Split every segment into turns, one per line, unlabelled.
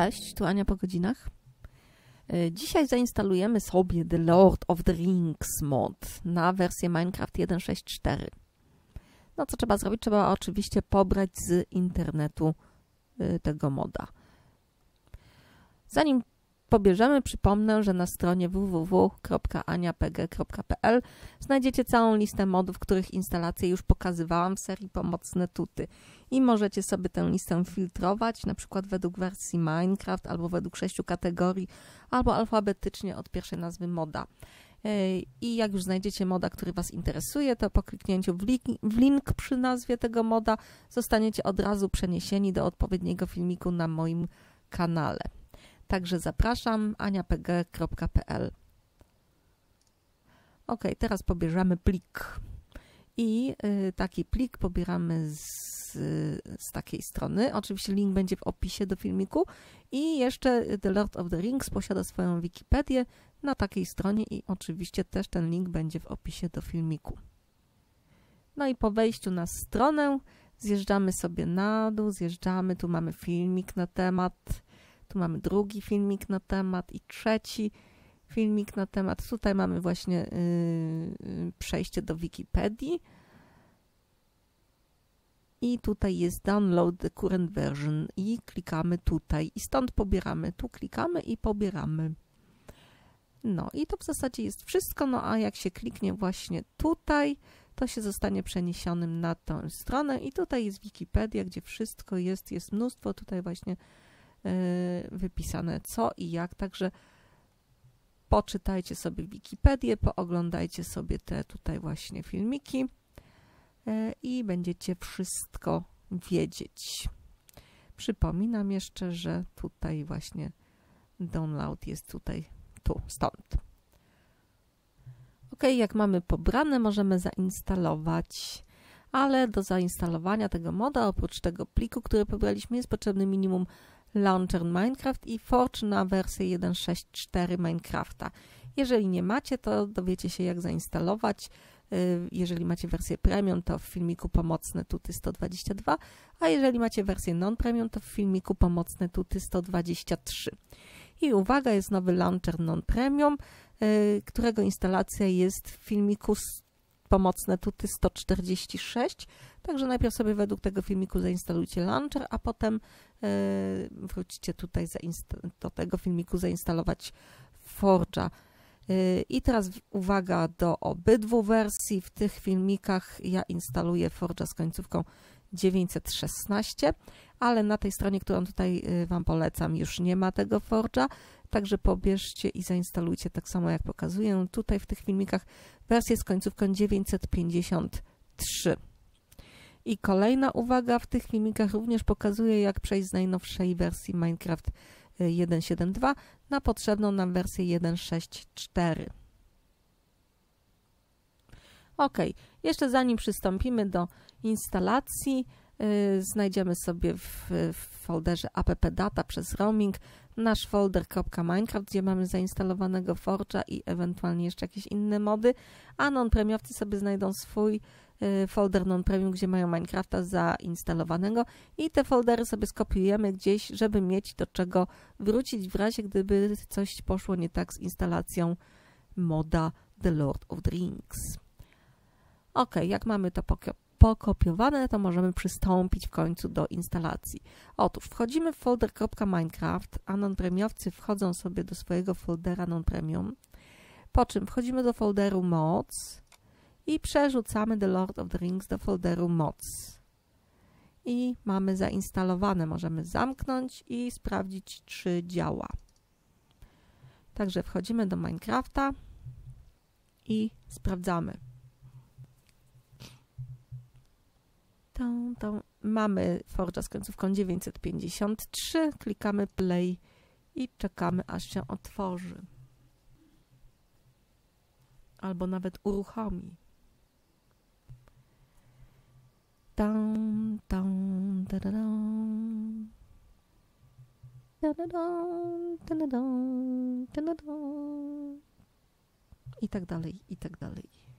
Cześć, tu Ania po godzinach. E, dzisiaj zainstalujemy sobie The Lord of the Rings mod na wersję Minecraft 1.6.4. No co trzeba zrobić? Trzeba oczywiście pobrać z internetu e, tego moda. Zanim pobierzemy, przypomnę, że na stronie www.aniapg.pl znajdziecie całą listę modów, których instalację już pokazywałam w serii Pomocne Tuty. I możecie sobie tę listę filtrować, na przykład według wersji Minecraft, albo według sześciu kategorii, albo alfabetycznie od pierwszej nazwy moda. E, I jak już znajdziecie moda, który Was interesuje, to po kliknięciu w link, w link przy nazwie tego moda zostaniecie od razu przeniesieni do odpowiedniego filmiku na moim kanale. Także zapraszam aniapg.pl. Ok, teraz pobierzemy plik. I y, taki plik pobieramy z, z takiej strony. Oczywiście link będzie w opisie do filmiku. I jeszcze The Lord of the Rings posiada swoją Wikipedię na takiej stronie i oczywiście też ten link będzie w opisie do filmiku. No i po wejściu na stronę zjeżdżamy sobie na dół, zjeżdżamy, tu mamy filmik na temat tu mamy drugi filmik na temat i trzeci filmik na temat. Tutaj mamy właśnie yy, przejście do Wikipedii. I tutaj jest download the current version i klikamy tutaj i stąd pobieramy. Tu klikamy i pobieramy. No i to w zasadzie jest wszystko, no a jak się kliknie właśnie tutaj, to się zostanie przeniesionym na tę stronę i tutaj jest Wikipedia, gdzie wszystko jest, jest mnóstwo tutaj właśnie Y, wypisane co i jak, także poczytajcie sobie Wikipedię, pooglądajcie sobie te tutaj właśnie filmiki y, i będziecie wszystko wiedzieć. Przypominam jeszcze, że tutaj właśnie download jest tutaj, tu, stąd. Ok, jak mamy pobrane, możemy zainstalować, ale do zainstalowania tego moda, oprócz tego pliku, który pobraliśmy, jest potrzebny minimum Launcher Minecraft i Forge na wersję 1.6.4 Minecrafta. Jeżeli nie macie, to dowiecie się jak zainstalować. Y, jeżeli macie wersję premium, to w filmiku pomocne tuty 122, a jeżeli macie wersję non-premium, to w filmiku pomocne tuty 123. I uwaga, jest nowy launcher non-premium, y, którego instalacja jest w filmiku pomocne tuty 146. Także najpierw sobie według tego filmiku zainstalujcie launcher, a potem yy, wróćcie tutaj do tego filmiku zainstalować Forge'a. Yy, I teraz uwaga do obydwu wersji. W tych filmikach ja instaluję Forge'a z końcówką 916, ale na tej stronie, którą tutaj y, Wam polecam, już nie ma tego Forge'a, także pobierzcie i zainstalujcie tak samo jak pokazuję tutaj w tych filmikach wersję z końcówką 953. I kolejna uwaga, w tych filmikach również pokazuję jak przejść z najnowszej wersji Minecraft 1.7.2 y, na potrzebną nam wersję 1.6.4. Ok, jeszcze zanim przystąpimy do instalacji, yy, znajdziemy sobie w, w folderze appdata przez roaming. Nasz folder .minecraft, gdzie mamy zainstalowanego Forge'a i ewentualnie jeszcze jakieś inne mody, a non-premiowcy sobie znajdą swój yy, folder non-premium, gdzie mają Minecrafta zainstalowanego. I te foldery sobie skopiujemy gdzieś, żeby mieć do czego wrócić w razie, gdyby coś poszło nie tak z instalacją moda The Lord of the Rings. Ok, jak mamy to pokopiowane, to możemy przystąpić w końcu do instalacji. Otóż wchodzimy w folder .minecraft, a non-premiowcy wchodzą sobie do swojego foldera non-premium, po czym wchodzimy do folderu mods i przerzucamy The Lord of the Rings do folderu mods. I mamy zainstalowane. Możemy zamknąć i sprawdzić, czy działa. Także wchodzimy do Minecrafta i sprawdzamy. Tą, tą. Mamy Forge'a z końcówką 953, klikamy play i czekamy aż się otworzy. Albo nawet uruchomi. Tam, tam, da, I tak dalej, i tak dalej.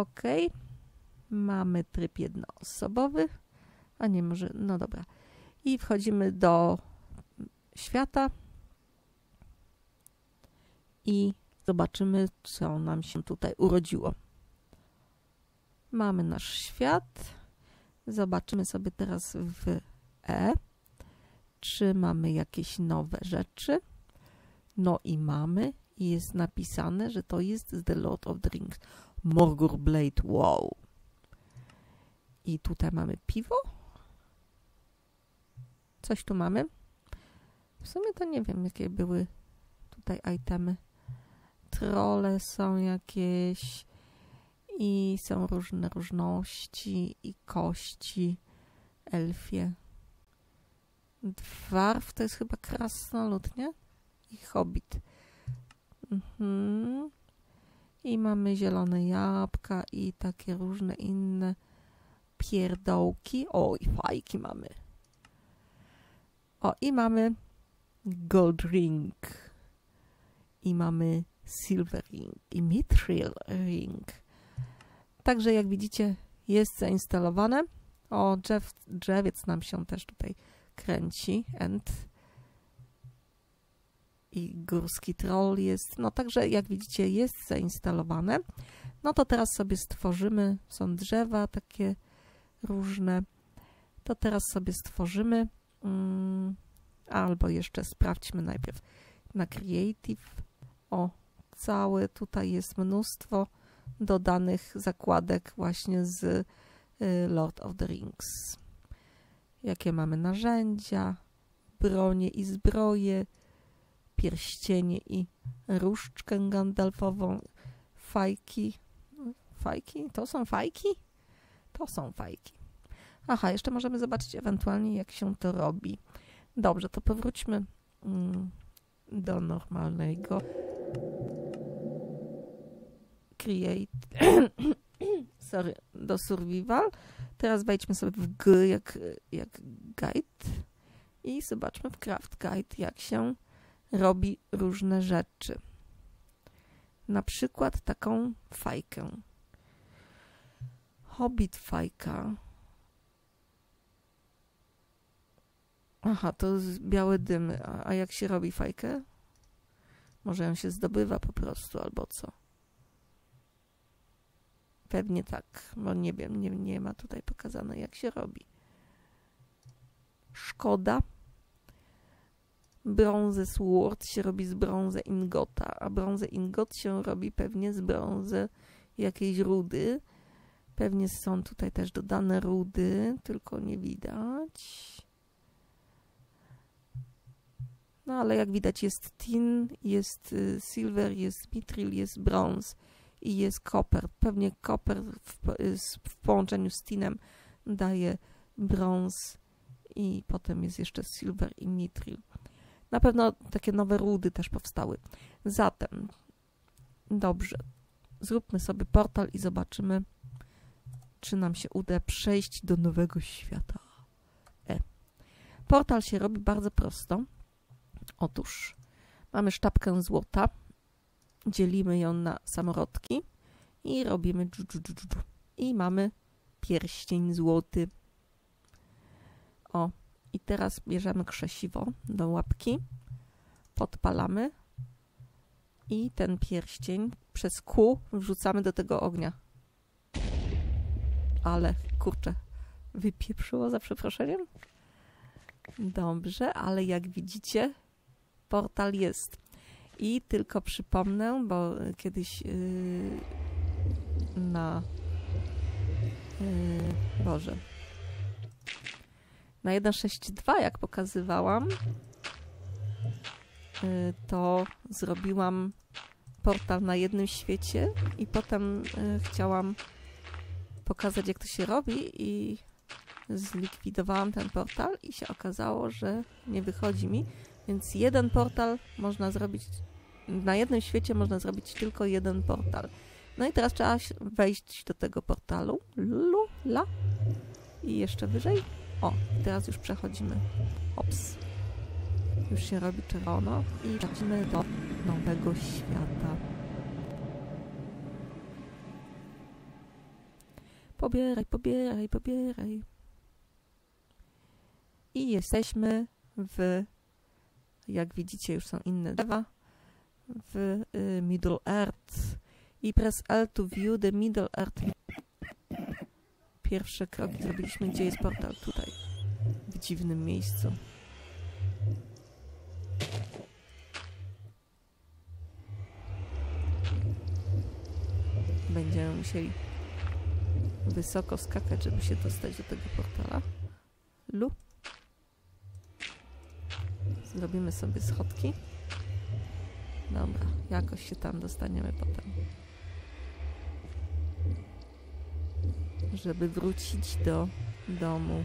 OK. Mamy tryb jednoosobowy. A nie, może, no dobra. I wchodzimy do świata i zobaczymy, co nam się tutaj urodziło. Mamy nasz świat. Zobaczymy sobie teraz w E, czy mamy jakieś nowe rzeczy. No i mamy. I jest napisane, że to jest The Lord of the Rings. Morgur Blade, wow. I tutaj mamy piwo. Coś tu mamy. W sumie to nie wiem, jakie były tutaj itemy. Trole są jakieś i są różne różności i kości elfie. Dwarf to jest chyba krasnolud, nie? I hobbit. Mhm. I mamy zielone jabłka i takie różne inne pierdołki. O, i fajki mamy. O, i mamy gold ring. I mamy silver ring. I mithril ring. Także jak widzicie jest zainstalowane. O, drzew, drzewiec nam się też tutaj kręci. End. I górski troll jest. No także jak widzicie jest zainstalowane. No to teraz sobie stworzymy, są drzewa takie różne. To teraz sobie stworzymy mm, albo jeszcze sprawdźmy najpierw na Creative. O, całe tutaj jest mnóstwo dodanych zakładek właśnie z y, Lord of the Rings. Jakie mamy narzędzia, bronie i zbroje, pierścienie i różdżkę gandalfową, fajki. Fajki? To są fajki? To są fajki. Aha, jeszcze możemy zobaczyć ewentualnie, jak się to robi. Dobrze, to powróćmy mm, do normalnego create sorry, do survival. Teraz wejdźmy sobie w G jak, jak guide i zobaczmy w craft guide, jak się robi różne rzeczy. Na przykład taką fajkę. Hobbit fajka. Aha, to białe dymy. A, a jak się robi fajkę? Może ją się zdobywa po prostu, albo co? Pewnie tak, bo nie wiem, nie, nie ma tutaj pokazane, jak się robi. Szkoda. Brązę sword się robi z brązy ingota, a brązę ingot się robi pewnie z brązy jakiejś rudy. Pewnie są tutaj też dodane rudy, tylko nie widać. No ale jak widać jest tin, jest y, silver, jest mithril, jest brąz i jest koper. Pewnie koper w, w połączeniu z tinem daje brąz i potem jest jeszcze silver i mithril. Na pewno takie nowe rudy też powstały. Zatem, dobrze, zróbmy sobie portal i zobaczymy, czy nam się uda przejść do nowego świata. E. Portal się robi bardzo prosto. Otóż mamy sztabkę złota, dzielimy ją na samorodki i robimy dżu, dżu, dżu, dżu. i mamy pierścień złoty. O, i teraz bierzemy krzesiwo do łapki, podpalamy i ten pierścień przez kół wrzucamy do tego ognia. Ale, kurczę, wypieprzyło za przeproszeniem? Dobrze, ale jak widzicie, portal jest. I tylko przypomnę, bo kiedyś yy, na yy, Boże na 1.6.2 jak pokazywałam yy, to zrobiłam portal na jednym świecie i potem yy, chciałam pokazać jak to się robi i zlikwidowałam ten portal i się okazało, że nie wychodzi mi więc jeden portal można zrobić, na jednym świecie można zrobić tylko jeden portal. No i teraz trzeba wejść do tego portalu. Lulu, la. I jeszcze wyżej. O, teraz już przechodzimy. Ops. Już się robi czerwono i przechodzimy do nowego świata. Pobieraj, pobieraj, pobieraj. I jesteśmy w, jak widzicie, już są inne drzewa, w y, Middle Earth. I press L to view the Middle Earth. Pierwsze kroki zrobiliśmy, gdzie jest portal tutaj, w dziwnym miejscu. Będziemy musieli wysoko skakać, żeby się dostać do tego portala. Lu. Zrobimy sobie schodki. Dobra, jakoś się tam dostaniemy potem. Żeby wrócić do domu.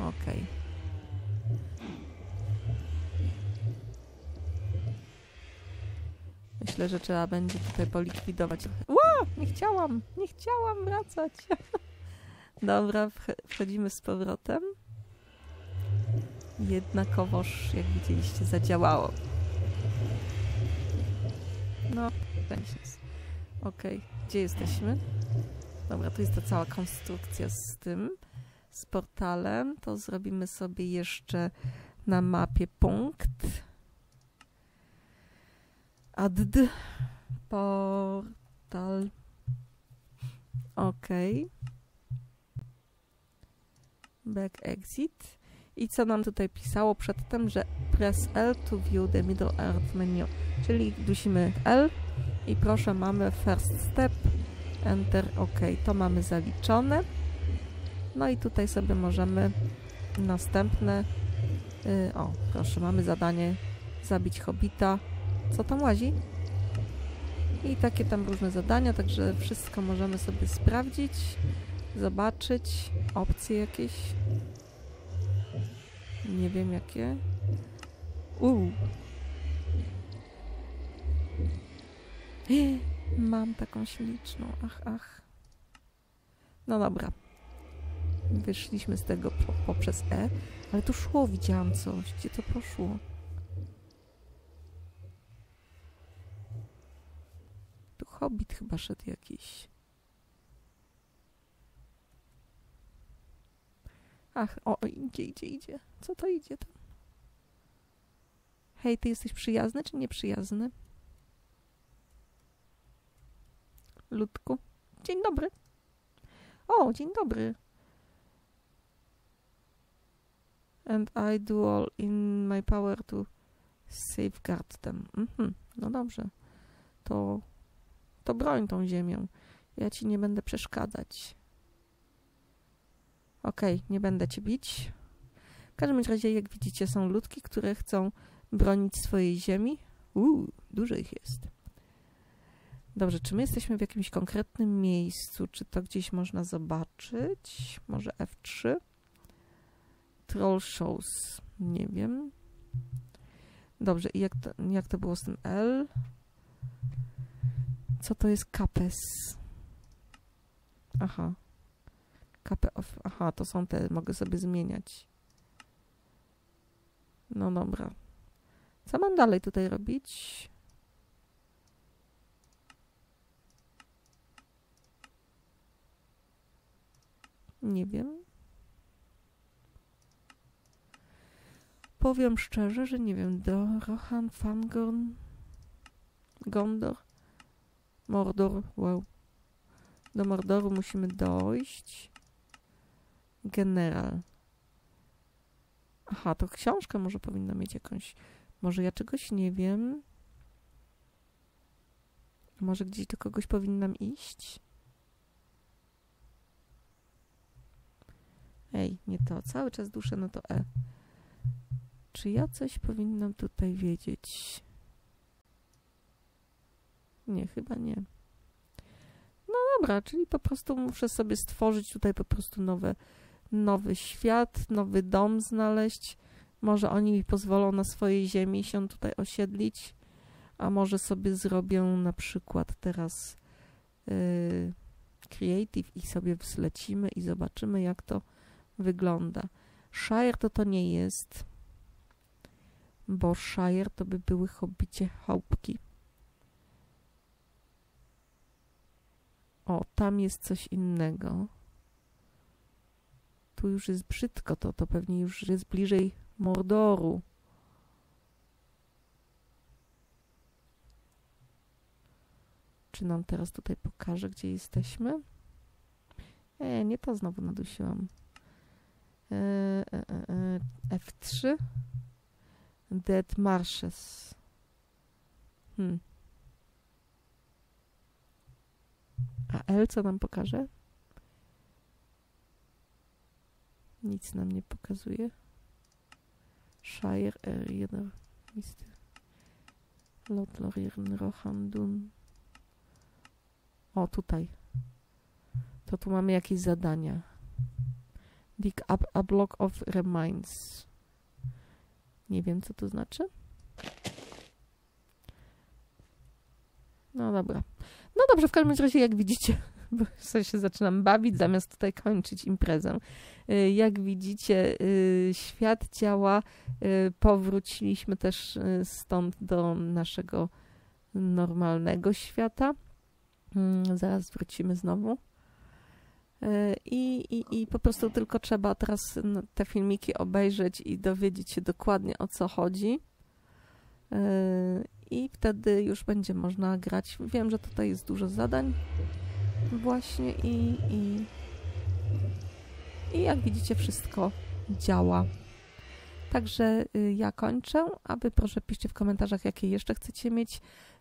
Okej. Okay. Myślę, że trzeba będzie tutaj polikwidować. Ło! Nie chciałam! Nie chciałam wracać! Dobra, wchodzimy z powrotem. Jednakowoż, jak widzieliście, zadziałało. No, Okej, okay. gdzie jesteśmy? Dobra, tu jest ta cała konstrukcja z tym, z portalem. To zrobimy sobie jeszcze na mapie punkt. Add portal. OK. Back exit. I co nam tutaj pisało przedtem, że press L to view the middle earth menu. Czyli dusimy L i proszę mamy first step, enter OK. To mamy zaliczone. No i tutaj sobie możemy następne yy, o, proszę, mamy zadanie zabić hobita co tam łazi. I takie tam różne zadania, także wszystko możemy sobie sprawdzić, zobaczyć, opcje jakieś. Nie wiem jakie. Uuu. Mam taką śliczną, ach, ach. No dobra. Wyszliśmy z tego po, poprzez E, ale tu szło, widziałam coś. Gdzie to poszło? hobbit chyba szedł jakiś. Ach, o, idzie, idzie, idzie. Co to idzie tam? Hej, ty jesteś przyjazny czy nieprzyjazny? Ludku. Dzień dobry. O, dzień dobry. And I do all in my power to safeguard them. Mhm, no dobrze. To to broń tą ziemią. Ja ci nie będę przeszkadzać. Okej, okay, nie będę cię bić. W każdym razie, jak widzicie, są ludki, które chcą bronić swojej ziemi. Uuu, dużo ich jest. Dobrze, czy my jesteśmy w jakimś konkretnym miejscu? Czy to gdzieś można zobaczyć? Może F3? Troll Shows. Nie wiem. Dobrze, i jak to, jak to było z tym L? Co to jest kapes? Aha. Kape of... Aha, to są te, mogę sobie zmieniać. No dobra. Co mam dalej tutaj robić? Nie wiem. Powiem szczerze, że nie wiem. Do Rohan Fangorn Gondor Mordor, wow. Do Mordoru musimy dojść. General. Aha, to książkę może powinna mieć jakąś. Może ja czegoś nie wiem. Może gdzieś do kogoś powinnam iść? Ej, nie to. Cały czas duszę no to E. Czy ja coś powinnam tutaj wiedzieć? Nie, chyba nie. No dobra, czyli po prostu muszę sobie stworzyć tutaj po prostu nowe, nowy świat, nowy dom znaleźć. Może oni mi pozwolą na swojej ziemi się tutaj osiedlić, a może sobie zrobią na przykład teraz yy, creative i sobie wslecimy i zobaczymy jak to wygląda. Shire to to nie jest, bo Shire to by były hobbicie chałupki. O, tam jest coś innego. tu już jest brzydko, to, to pewnie już jest bliżej Mordoru. Czy nam teraz tutaj pokaże, gdzie jesteśmy? E, nie to znowu nadusiłam. E, e, e, e F3 Dead Marshes. Hmm. A L co nam pokaże? Nic nam nie pokazuje. Shire Area Misty. Lotlorieren Rohandun. O, tutaj. To tu mamy jakieś zadania. Dig up a block of remains. Nie wiem, co to znaczy. No dobra. No dobrze, w każdym razie, jak widzicie, bo sensie zaczynam bawić, zamiast tutaj kończyć imprezę. Y, jak widzicie, y, świat działa. Y, powróciliśmy też stąd do naszego normalnego świata. Mm, zaraz wrócimy znowu. I, i, I po prostu tylko trzeba teraz te filmiki obejrzeć i dowiedzieć się dokładnie o co chodzi. I wtedy już będzie można grać. Wiem, że tutaj jest dużo zadań, właśnie, i, i, i jak widzicie, wszystko działa. Także y, ja kończę, a wy proszę piszcie w komentarzach, jakie jeszcze chcecie mieć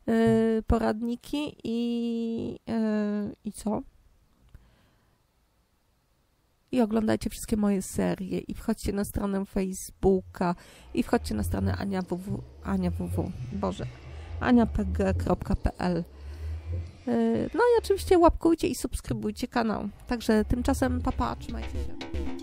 y, poradniki i, y, i co? I oglądajcie wszystkie moje serie. I wchodźcie na stronę Facebooka. I wchodźcie na stronę Ania www, Ania Boże, aniapg.pl No i oczywiście łapkujcie i subskrybujcie kanał. Także tymczasem papa, trzymajcie się.